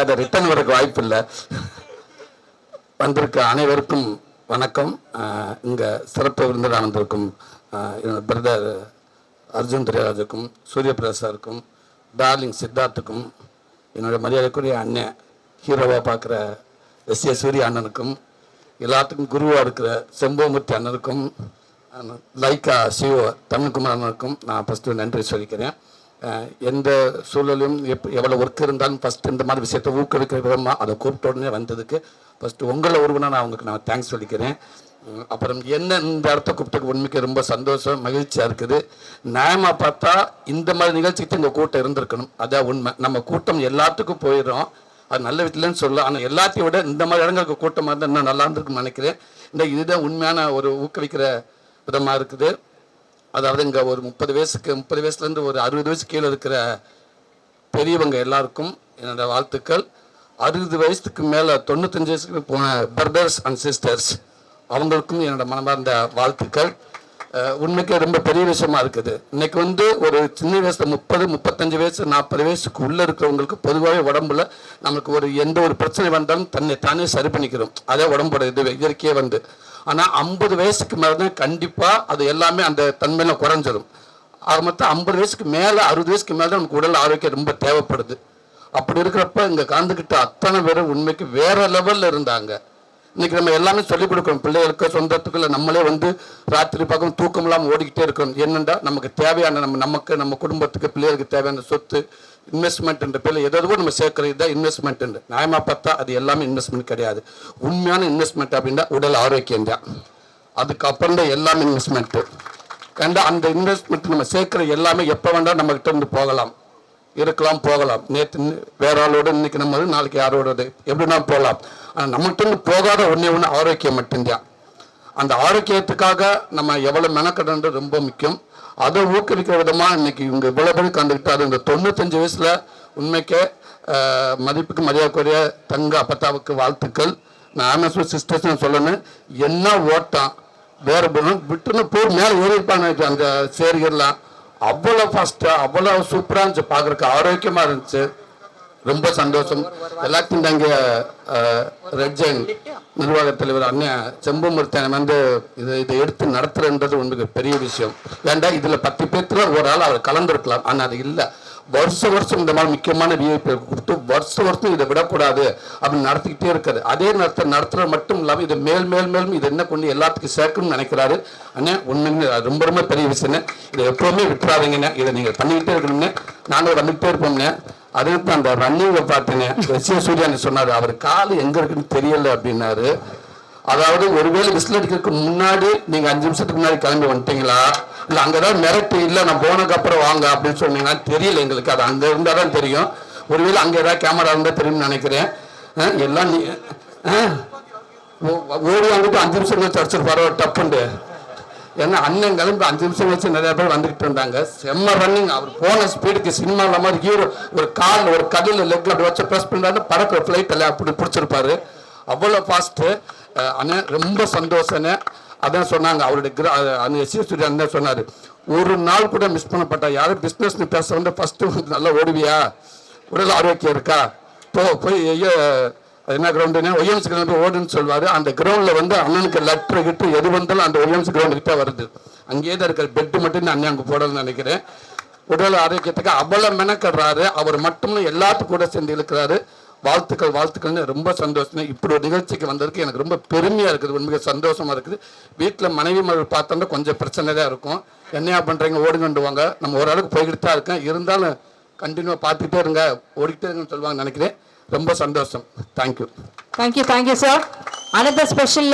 அதை ரிட்டர்ன் வரக்கு வாய்ப்பு இல்லை வந்திருக்க அனைவருக்கும் வணக்கம். இங்கே சிறப்பு விருந்தினர் வந்திருக்கும் பிரதர் அர்ஜுன் திரைராஜுக்கும் சூரியபிராசாருக்கும் டார்லிங் சித்தார்த்துக்கும் என்னோட மரியாதைக்குரிய அண்ணன் ஹீரோவாக பார்க்குற எஸ் ஏ சூரிய அண்ணனுக்கும் எல்லாத்துக்கும் குருவாக இருக்கிற செம்பவமூர்த்தி அண்ணனுக்கும் லைக்கா சிவோ தமிழ்குமார் அண்ணனுக்கும் நான் ஃபஸ்ட்டு நன்றி சொல்லிக்கிறேன். எந்த சூழலும் எப் எவ்வளோ ஒர்க் இருந்தாலும் ஃபஸ்ட் இந்த மாதிரி விஷயத்தை ஊக்குவிக்கிற விதமாக அதை கூப்பிட்ட உடனே வந்ததுக்கு ஃபஸ்ட்டு உங்களை ஒருவனாக நான் அவங்களுக்கு நான் தேங்க்ஸ் சொல்லிக்கிறேன். அப்புறம் என்ன இந்த இடத்த கூப்பிட்டு உண்மைக்கு ரொம்ப சந்தோஷம் மகிழ்ச்சியாக இருக்குது. நியாயமாக பார்த்தா இந்த மாதிரி நிகழ்ச்சிக்கு இந்த கூட்டம் இருந்திருக்கணும். அதான் உண்மை. நம்ம கூட்டம் எல்லாத்துக்கும் போயிடும் அது நல்ல விதத்துலன்னு சொல்லலாம். ஆனால் எல்லாத்தையும் விட இந்த மாதிரி இடங்களுக்கு கூட்டமாக இருந்தால் இன்னும் நல்லா இருந்திருக்குன்னு நினைக்கிறேன். இந்த இதுதான் உண்மையான ஒரு ஊக்குவிக்கிற விதமாக இருக்குது. அதாவது இங்கே ஒரு முப்பது வயசுக்கு முப்பது வயசுலேருந்து ஒரு அறுபது வயசு கீழே இருக்கிற பெரியவங்க எல்லாருக்கும் என்னோட வாழ்த்துக்கள். அறுபது வயசுக்கு மேலே தொண்ணூத்தஞ்சு வயசுக்கு போன பிரதர்ஸ் அண்ட் சிஸ்டர்ஸ் அவங்களுக்கும் என்னோட மனமார்ந்த வாழ்த்துக்கள். உண்மைக்கு ரொம்ப பெரிய விஷயமா இருக்குது. இன்னைக்கு வந்து ஒரு சின்ன வயசுல முப்பது முப்பத்தஞ்சு வயசு நாற்பது வயசுக்கு உள்ள இருக்கிறவங்களுக்கு பொதுவாகவே உடம்புல நமக்கு ஒரு எந்த ஒரு பிரச்சனை வந்தாலும் தன்னை தானே சரி பண்ணிக்கிறோம். அதே உடம்போட இது இயற்கையே வந்து. ஆனால் ஐம்பது வயசுக்கு மேலே தான் கண்டிப்பாக அது எல்லாமே அந்த தன்மையில் குறைஞ்சிடும் ஆக மொத்தம் ஐம்பது வயசுக்கு மேலே அறுபது வயசுக்கு மேலே தான் நமக்கு உடல் ஆரோக்கியம் ரொம்ப தேவைப்படுது. அப்படி இருக்கிறப்ப இங்கே கலந்துக்கிட்ட அத்தனை பேரும் உண்மைக்கு வேற லெவலில் இருந்தாங்க. இன்னைக்கு நம்ம எல்லாமே சொல்லிக் கொடுக்கணும். பிள்ளைகளுக்கு சொந்தத்துக்குள்ள நம்மளே வந்து ராத்திரி பக்கம் தூக்கம் இல்லாமல் ஓடிக்கிட்டே இருக்கணும். என்னென்னா நமக்கு தேவையான நம்ம நமக்கு நம்ம குடும்பத்துக்கு பிள்ளைகளுக்கு தேவையான சொத்து இன்வெஸ்ட்மெண்ட் என்ற பேரில் எதோ நம்ம சேர்க்கறது தான் இன்வெஸ்ட்மெண்ட் நியாயமாக பார்த்தா அது எல்லாமே இன்வெஸ்ட்மெண்ட் கிடையாது. உண்மையான இன்வெஸ்ட்மெண்ட் அப்படின்னா உடல் ஆரோக்கியம் தான். அதுக்கப்புறம் தான் எல்லாமே இன்வெஸ்ட்மெண்ட்டு ஏன்னா அந்த இன்வெஸ்ட்மெண்ட் நம்ம சேர்க்குற எல்லாமே எப்போ வேண்டாம் நம்ம கிட்ட இருந்து போகலாம். இருக்கலாம் போகலாம். நேற்று வேற ஆளோட இன்னைக்கு நம்ம நாளைக்கு யாரோட எப்படின்னா போகலாம். நம்மகிட்ட போகாத ஒன்றே ஒன்று ஆரோக்கியம் மட்டும்தான். அந்த ஆரோக்கியத்துக்காக நம்ம எவ்வளோ மெனக்கடன்றது ரொம்ப முக்கியம். அதை ஊக்குவிக்கிற விதமாக இன்னைக்கு இவங்க இவ்வளோ பேர் கண்டுக்கிட்டாரு இந்த தொண்ணூத்தஞ்சு வயசில் உண்மைக்கே மதிப்புக்கு மரியாதைக்குரிய தங்க அப்பத்தாவுக்கு வாழ்த்துக்கள். நான் ஆமேஸ்வர் சிஸ்டர்ஸ் சொல்லணும். என்ன ஓட்டம்? வேறு பக்கம் விட்டுன்னு போய் மேலே ஏறிப்பாங்க அந்த சேரிகள்லாம். அவ்வளோ ஃபாஸ்ட்டாக அவ்வளோ சூப்பராக இருந்துச்சு. பார்க்குறக்கு ஆரோக்கியமாக இருந்துச்சு. ரொம்ப சந்தோஷம். எல்லாத்தையும் தாங்க ரெட்ஜன் நிர்வாக தலைவர் அண்ணன் செம்பமூர்த்தன் வந்து இதை இதை எடுத்து நடத்துறன்றது உங்களுக்கு பெரிய விஷயம். ஏன்டா இதில் பத்து பேர்த்துல ஒரு ஆள் அவர் கலந்துருக்கலாம். ஆனால் அது இல்லை. வருஷ வருஷம் இந்த மாதிரி முக்கியமான விஐபி கொடுத்து வருஷ வருஷம் இதை விடக்கூடாது அப்படின்னு நடத்திக்கிட்டே இருக்காரு. அதே நடத்த நடத்துறது மட்டும் இல்லாமல் இதை மேல் மேல் மேலும் இதை என்ன கொண்டு எல்லாத்துக்கும் சேர்க்கணும்னு நினைக்கிறாரு. அண்ணே உண்மைன்னு அது ரொம்ப ரொம்ப பெரிய விஷயம் இதை எப்பவுமே விட்டுறாதீங்கண்ணே. இதை நீங்கள் பண்ணிக்கிட்டே இருக்கணும்னே நானும் வந்துகிட்டே இருப்போம்ண்ணே அதுக்கு தான் அந்த ரன்னிங்கை பார்த்தீங்க. எஸ் ஏ சூர்யானி சொன்னார் அவர் கால் எங்கே இருக்குன்னு தெரியல அப்படின்னாரு. அதாவது ஒருவேளை விசில் அடிக்கிறதுக்கு முன்னாடி நீங்க அஞ்சு நிமிஷத்துக்கு முன்னாடி கிளம்பி வந்துட்டீங்களா? அங்கே அங்கதான் மிரட்டு இல்லை நான் போனதுக்கு அப்புறம் வாங்க அப்படின்னு சொன்னீங்கன்னா தெரியல எங்களுக்கு. அது அங்க இருந்தா தான் தெரியும். ஒருவேளை அங்க ஏதாவது கேமரா இருந்தா தெரியும்னு நினைக்கிறேன். எல்லாம் நீ ஓடி வந்துட்டு அஞ்சு நிமிஷம் கழிச்சு பரவாயில்ல டப்புண்டு. ஏன்னா அண்ணன் கிளம்பி அஞ்சு நிமிஷம் வச்சு நிறைய பேர் வந்துகிட்டு இருந்தாங்க. செம்ம ரன்னிங் அவர் போன ஸ்பீடுக்கு சினிமாவில் மாதிரி ஹீரோ ஒரு கால் ஒரு கடலில் லெக்ல அப்படி வச்சு ப்ரெஸ் பண்ணுறாரு பறக்கிற ஃப்ளைட் எல்லாம் அப்படி பிடிச்சிருப்பாரு. அவ்வளோ ஃபாஸ்ட்டு அண்ணன் ரொம்ப சந்தோஷண்ணே அதான் சொன்னாங்க. அவருடைய கிர அந்த எஸ் சூர்யா அண்ணன் சொன்னார். ஒரு நாள் கூட மிஸ் பண்ணப்பட்டா யாரும் பிஸ்னஸ்னு பேச வந்து ஃபஸ்ட்டு நல்லா ஓடுவியா? உடல் ஆரோக்கியம் இருக்கா? போ போய் ஐயோ அது என்ன கிரவுண்டுன்னு ஒய்எம்சி கிரவுண்டு ஓடுன்னு சொல்லுவார் அந்த கிரவுண்டில் வந்து அண்ணனுக்கு லெட்ரு கிட்டு எது வந்தாலும் அந்த ஒய்எம்சி கிரவுண்டு வருது. அங்கேயே தான் இருக்கிற பெட்டு மட்டும் நான் அண்ணன் அங்கே போடணும்னு நினைக்கிறேன். உடல் ஆரோக்கியத்துக்கு அவ்வளோ மெனக்கடுறாரு. அவர் மட்டும் எல்லாத்துக்கும் கூட சேர்ந்து இருக்கிறாரு. வாழ்த்துக்கள் வாழ்த்துக்கள்னு ரொம்ப சந்தோஷம். இப்படி ஒரு நிகழ்ச்சிக்கு வந்ததுக்கு எனக்கு ரொம்ப பெருமையாக இருக்குது. உண்மையாக சந்தோஷமாக இருக்குது. வீட்டில் மனைவி மகள் பார்த்தோம்னா கொஞ்சம் பிரச்சனை தான் இருக்கும். என்னையா பண்ணுறீங்க ஓடுங்கண்டு வாங்க நம்ம ஓரளவுக்கு போய்கிட்டு தான் இருக்கேன். இருந்தாலும் கண்டினியூவாக பார்த்துக்கிட்டே இருங்க. ஓடிக்கிட்டே இருங்கன்னு சொல்லுவாங்க நினைக்கிறேன். ரொம்ப சந்தோஷம் thank you thank you thank you sir another special